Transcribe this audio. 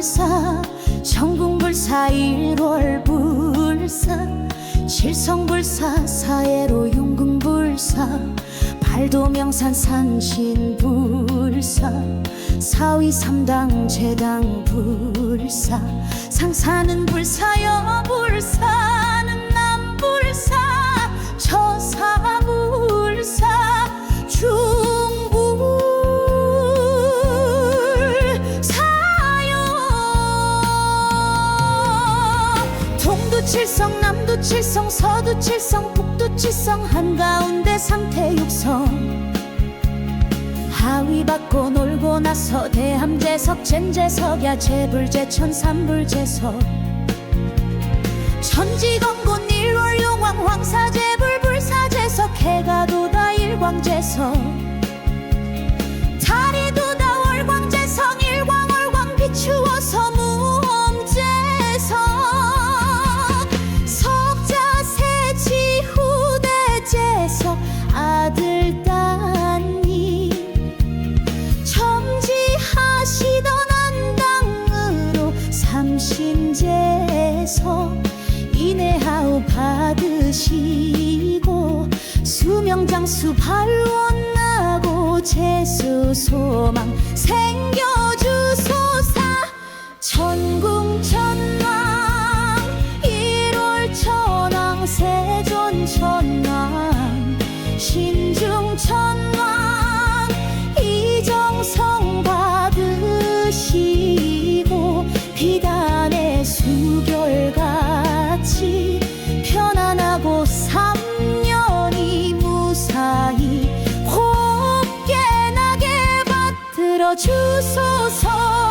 불사 전국불사 일월불사 칠성불사 사해로 용궁불사 발도명산 산신불사 사위삼당 제당불사 상사는 불사여 불 동도 칠성 남도 칠성 서도 칠성 북도 칠성 한가운데 상태 육성. 하위 받고 놀고 나서 대함제석 젠제석야 제불제천 삼불제석. 천지건곤 일월용왕 황사제불 불사제석 해가 도다 일광제석 삼신제서 인해하우 받으시고 수명장수 발원나고 재수 소망 주소서